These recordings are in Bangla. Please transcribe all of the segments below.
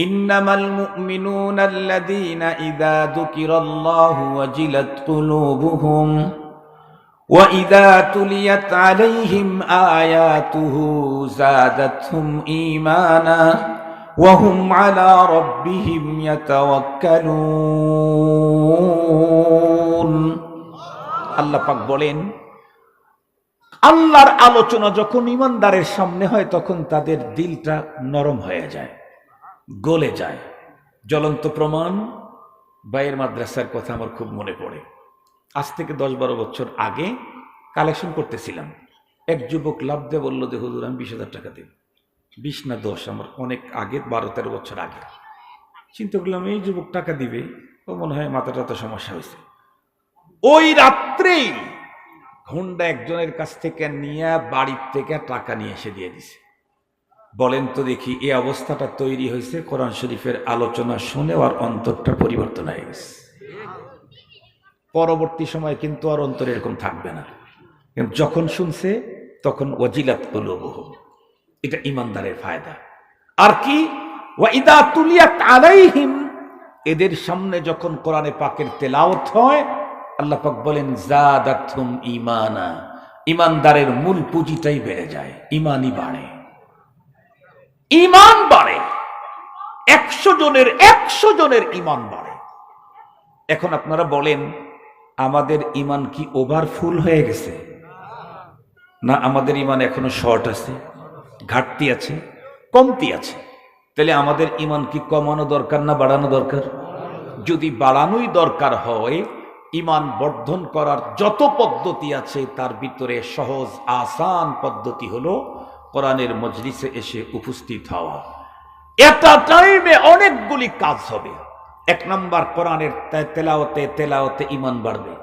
إنما المؤمنون الذين إذا ذكر الله وجلت قلوبهم وإذا تليت عليهم آياته زادتهم إيمانا وهم على ربهم يتوكلون আল্লাহ পাক বলেন আল্লাহর আলোচনা যখন ইমানদারের সামনে হয় তখন তাদের দিলটা নরম হয়ে যায় গলে যায়। জ্বলন্ত প্রমাণ বাইয়ের মাদ্রাসার কথা আমার খুব মনে পড়ে। আজ থেকে দশ বারো বছর আগে কালেকশন করতেছিলাম। এক যুবক লাভ দিয়ে বলল যে, হুজুর, আমি বিশ হাজার টাকা দেব। বিশ না দশ, আমার অনেক আগে, বারো তেরো বছর আগে। চিন্তা করলাম, এই যুবক টাকা দিবে? ও মনে হয় মাথা টাথা সমস্যা হয়েছে। ওই রাত্রেই ঘণ্টা একজনের কাছ থেকে নিয়ে বাড়ির থেকে টাকা নিয়ে এসে দিয়ে দিছে। বলেন তো দেখি এই অবস্থাটা তৈরি হয়েছে কোরআন শরীফের আলোচনা শুনে আর অন্তরটা পরিবর্তন হয়ে গেছে। পরবর্তী সময় কিন্তু আর অন্তর এরকম থাকবে না। যখন শুনছে, তখন ওয়াজিলাত কুলুবুহ। এটা ইমানদারের ফায়দা। আর কি? ওয়াইদা তুলিয়াত আলাইহিম। এদের সামনে যখন কোরআনে পাকের তেলাওয়াত হয়, আল্লাহ পাক বলেন জাদাতুম ইমানা ইমানদারের মূল পুঁজিটাই বেড়ে যায়, ইমানই বাড়ে। ইমান বাড়ে। একশো জনের একশো জনের ইমান বাড়ে। এখন আপনারা বলেন, আমাদের ইমান কি ওভারফুল হয়ে গেছে? না, আমাদের ইমান এখনও শর্ট আছে, ঘাটতি আছে, কমতি আছে? তাহলে আমাদের ইমান কি কমানো দরকার না বাড়ানো দরকার? যদি বাড়ানোই দরকার হয়, ইমান বর্ধন করার যত পদ্ধতি আছে, তার ভিতরে সহজ আসান পদ্ধতি হলো কোরআনের মজলিসে এসে উপস্থিত হওয়া। এটা টাইমে অনেকগুলি কাজ হবে। এক নম্বর, কোরআনের তেলাওতে তেলাওতে ইমান বাড়বে।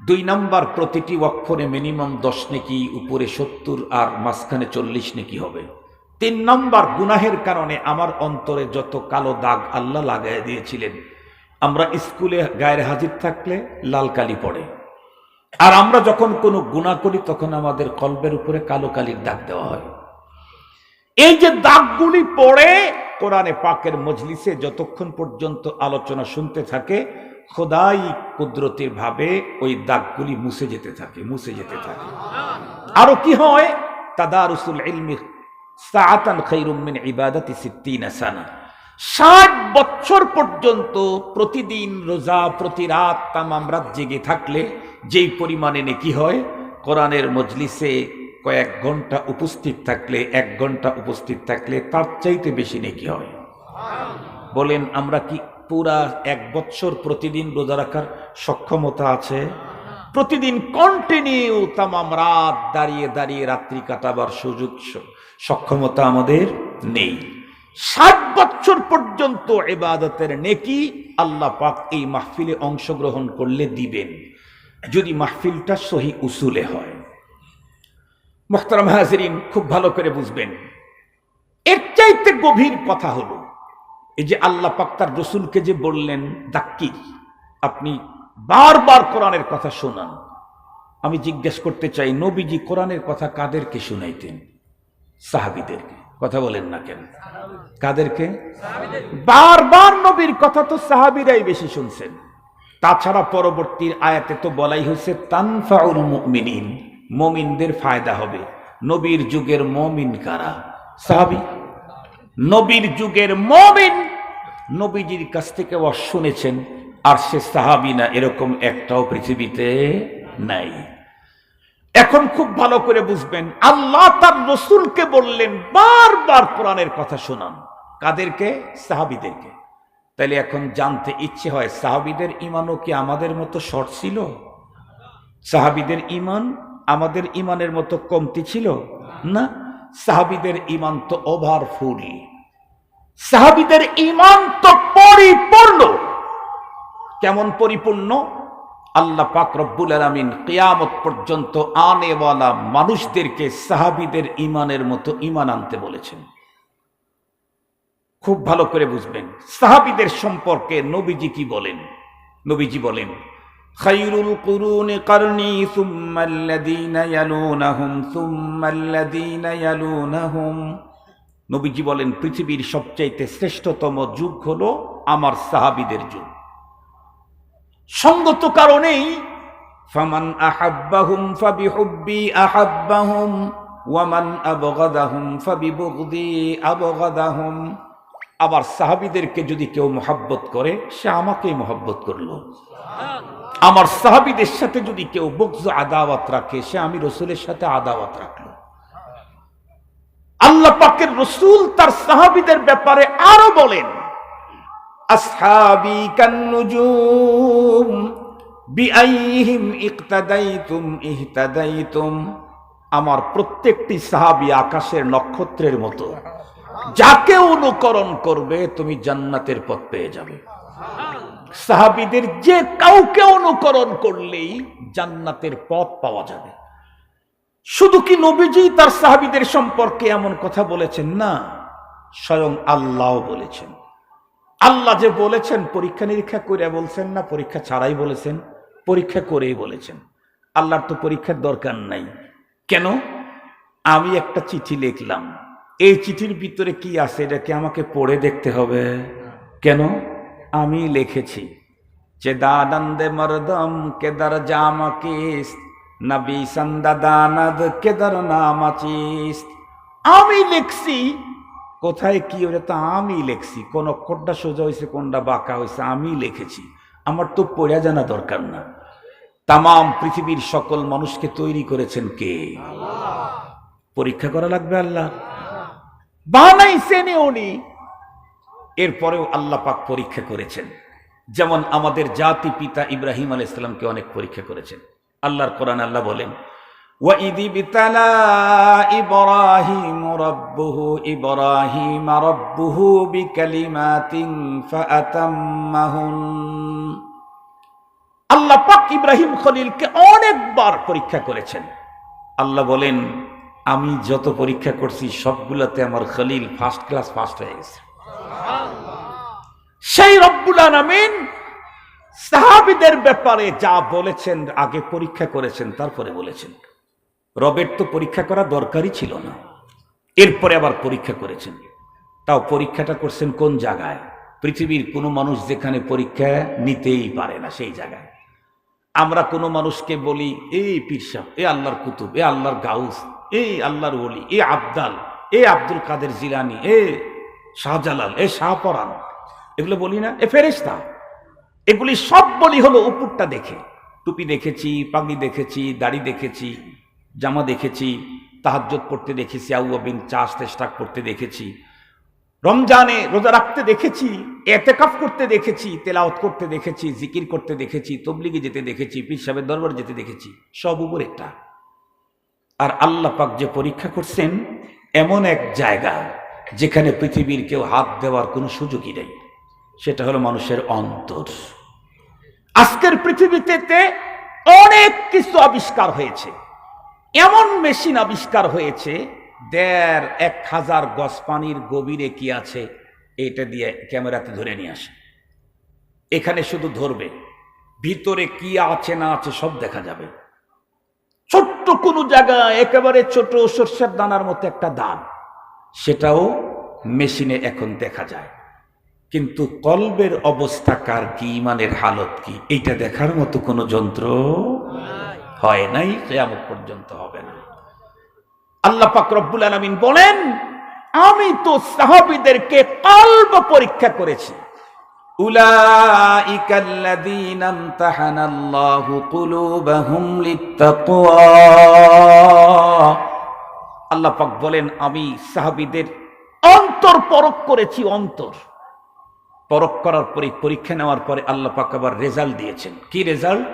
দুই নম্বর, প্রতিটি অক্ষরে মিনিমাম দশ নেকি, উপরে সত্তর আর মাঝখানে চল্লিশ নেকি হবে। তিন নম্বর, গুনাহের কারণে আমার অন্তরে যত কালো দাগ আল্লাহ লাগাই দিয়েছিলেন, আমরা স্কুলে গায়ের হাজির থাকলে লাল কালি পড়ে। আর আমরা যখন কোনো গুণা করি, তখন আমাদের কল্পের উপরে কালো কালির দাগ দেওয়া হয়। এই যে দাগগুলি পড়ে, কোরআনে পাকের মজলিসে যতক্ষণ পর্যন্ত আলোচনা শুনতে থাকে, খোদাই কুদরতির ভাবে ওই দাগগুলি মুছে যেতে থাকে, মুছে যেতে থাকে। আরও কি হয়? তাদারুসুল ইলমি ইবাদাতি সিত্তিনা ষাট বছর পর্যন্ত প্রতিদিন রোজা, প্রতি রাত তামাম রাত জেগে থাকলে যেই পরিমাণে নেকি হয়, কোরআনের মজলিসে কয়েক ঘণ্টা উপস্থিত থাকলে, এক ঘণ্টা উপস্থিত থাকলে তার চাইতে বেশি নেকি হয়। বলেন, আমরা কি পুরা এক বছর প্রতিদিন রোজা রাখার সক্ষমতা আছে? প্রতিদিন কন্টিনিউ তামাম রাত দাঁড়িয়ে দাঁড়িয়ে রাত্রি কাটাবার সুযোগ সক্ষমতা আমাদের নেই। ষাট বছর পর্যন্ত এবাদতের নেকি আল্লাহ পাক এই মাহফিলে অংশগ্রহণ করলে দিবেন। যদি মাহফিলটা সহি উসুলে হয়। মোখতারাম হাজরিন, খুব ভালো করে বুঝবেন। এর চাইতে গভীর কথা হলো, এই যে আল্লাহ পাক তার রসুলকে যে বললেন দাক্কি আপনি বারবার কোরআনের কথা শোনান। আমি জিজ্ঞেস করতে চাই, নবীজি কোরআনের কথা কাদেরকে শুনাইতেন? সাহাবিদেরকে। কথা বলেন না কেন? কাদেরকে? বারবার নবীর কথা তো সাহাবিরাই বেশি শুনছেন। তাছাড়া পরবর্তীর আয়াতে তো বলাই হয়েছে, তানফাউল মুমিনিন, মমিনদের ফায়দা হবে। নবীর যুগের মমিন কারা? সাহাবি। নবীর যুগের মমিন নবীজির কাছ থেকে ওয়া শুনেছেন, আর সে সাহাবি না, এরকম একটাও পৃথিবীতে নাই। এখন খুব ভালো করে বুঝবেন, আল্লাহ তার রসুলকে বললেন, বারবার কোরআনের কথা শোনান। কাদেরকে? সাহাবিদেরকে। তাইলে এখন জানতে ইচ্ছে হয়, সাহাবিদের ইমানও কি আমাদের মতো শর্ট ছিল? সাহাবিদের ইমান আমাদের ইমানের মতো কমতি ছিল? না, সাহাবিদের ইমান তো ওভারফুল সাহাবিদের ইমান তো পরিপূর্ণ। কেমন পরিপূর্ণ? আল্লাহ পাক রব্বুল আলমিন কিয়ামত পর্যন্ত আনেওয়ালা মানুষদেরকে সাহাবিদের ইমানের মতো ইমান আনতে বলেছেন। খুব ভালো করে বুঝবেন। সাহাবিদের সম্পর্কে নবীজি কি বলেন? নবীজি বলেন, খাইরুল কুরুনি কারনি সুম্মাল্লাযীনা ইয়ালুনাহুম সুম্মাল্লাযীনা ইয়ালুনাহুম। নবীজি বলেন, পৃথিবীর সবচাইতে শ্রেষ্ঠতম যুগ হলো আমার সাহাবিদের যুগ। সঙ্গত কারণেই ফামান আহাব্বাহুম ফাবিহুব্বি আহাব্বাহুম ওয়ামান আবগাদাহুম ফাবিবুগদি আবগাদাহুম। আবার সাহাবিদেরকে যদি কেউ মোহাব্বত করে, সে আমাকেই মোহাব্বত করল। আমার সাহাবিদের সাথে যদি কেউ বকজ আদাওয়াত রাখে, সে আমি রসুলের সাথে আদাওয়াত রাখল। আল্লাহ পাকের রসুল তার সাহাবিদের ব্যাপারে আরও বলেন কান্নুজুম আমার প্রত্যেকটি সাহাবি আকাশের নক্ষত্রের মতো। যাকে অনুকরণ করবে, তুমি জান্নাতের পথ পেয়ে যাবে। সাহাবীদের যে কাউকে অনুকরণ করলেই জান্নাতের পথ পাওয়া যাবে। শুধু কি নবীজি তার সাহাবিদের সম্পর্কে এমন কথা বলেছেন? না, স্বয়ং আল্লাহ বলেছেন। আল্লাহ যে বলেছেন, পরীক্ষা নিরীক্ষা করে বলছেন না, পরীক্ষা ছাড়াই বলেছেন, পরীক্ষা করেই বলেছেন। আল্লাহর তো পরীক্ষার দরকার নাই। কেন? আমি একটা চিঠি লিখলাম। এই চিঠির ভিতরে কি আছে এটাকে আমাকে পড়ে দেখতে হবে? কেন? আমি লিখেছি, যে দাদান্দে মরদম কেদার জামাকিস নবী সন্দাদানদ কেদার নামাচিস আমি লিখছি, কোথায় কি ওটা তো আমি লিখছি, কোন অক্ষরটা সোজা হয়েছে কোনটা বাঁকা হয়েছে আমি লিখেছি। আমার তো পড়া জানা দরকার না। তাম পৃথিবীর সকল মানুষকে তৈরি করেছেন কে? পরীক্ষা করা লাগবে আল্লাহ। বানাইছেন উনি এরপরেও আল্লাহ পাক পরীক্ষা করেছেন যেমন আমাদের জাতি পিতা ইব্রাহিম আল ইসলামকে অনেক পরীক্ষা করেছেন আল্লাহর কোরআন আল্লাহ বলেন وَإِذِ ابْتَلَى إِبْرَاهِيمُ رَبُّهُ إِبْرَاهِيمَ رَبُّهُ بِكَلِمَاتٍ فَأَتَمَّهُنَّ আল্লাহ পাক ইব্রাহিম খলিলকে অনেকবার পরীক্ষা করেছেন আল্লাহ বলেন আমি যত পরীক্ষা করছি, সবগুলাতে আমার খলিল ফার্স্ট ক্লাস ফার্স্ট হয়ে গেছে। সেই রব্বুল আলামিন সাহাবিদের ব্যাপারে যা বলেছেন, আগে পরীক্ষা করেছেন, তারপরে বলেছেন। রবের তো পরীক্ষা করা দরকারই ছিল না। এরপরে আবার পরীক্ষা করেছেন। তাও পরীক্ষাটা করছেন কোন জায়গায়? পৃথিবীর কোনো মানুষ যেখানে পরীক্ষা নিতেই পারে না, সেই জায়গায়। আমরা কোনো মানুষকে বলি এই পিরসাহ এ আল্লাহর কুতুব, এ আল্লাহর গাউস। এই আল্লাহর ওলি এ আবদাল এ আব্দুল কাদের জিলানি, এ শাহজালাল, এ শাহপরান এগুলো বলি না, এ ফেরেস্তা এগুলি সব বলি হলো উপরটা দেখে। টুপি দেখেছি, পাগড়ি দেখেছি, দাড়ি দেখেছি, জামা দেখেছি তাহাজ্জত পড়তে দেখেছি আউবিন চাষ চেষ্টা করতে দেখেছি, রমজানে রোজা রাখতে দেখেছি, এতেকাফ করতে দেখেছি তেলাওত করতে দেখেছি, জিকির করতে দেখেছি, তবলিগে যেতে দেখেছি, পীর সাহেবের দরবার যেতে দেখেছি, সব উপর একটা আর আল্লাহ পাক যে পরীক্ষা করছেন, এমন এক জায়গা যেখানে পৃথিবীর কেউ হাত দেওয়ার কোনো সুযোগই নেই। সেটা হলো মানুষের অন্তর। আজকের পৃথিবীতে অনেক কিছু আবিষ্কার হয়েছে। এমন মেশিন আবিষ্কার হয়েছে, দেড় এক হাজার গজ পানির গভীরে কি আছে, এটা দিয়ে ক্যামেরাতে ধরে নিয়ে আসে। এখানে শুধু ধরবে, ভিতরে কি আছে না আছে সব দেখা যাবে। ছোট্ট কোনো জায়গা একেবারে ছোট সর্ষের দানার মতো একটা দান সেটাও মেশিনে এখন দেখা যায়। কিন্তু কলবের অবস্থা কার কি, ইমানের হালত কি, এইটা দেখার মতো কোনো যন্ত্র হয় নাই, কেয়ামত পর্যন্ত হবে না। আল্লাহ পাক রব্বুল আলামিন বলেন, আমি তো সাহাবীদেরকে কলব পরীক্ষা করেছি। أولئك الذين امتحن الله قلوبهم للتقوى আল্লাহ পাক বলেন আমি সাহাবীদের অন্তর পরখ করেছি অন্তর পরখ করার পরে পরীক্ষা নেওয়ার পরে আল্লাহ পাক আবার রেজাল্ট দিয়েছেন কি রেজাল্ট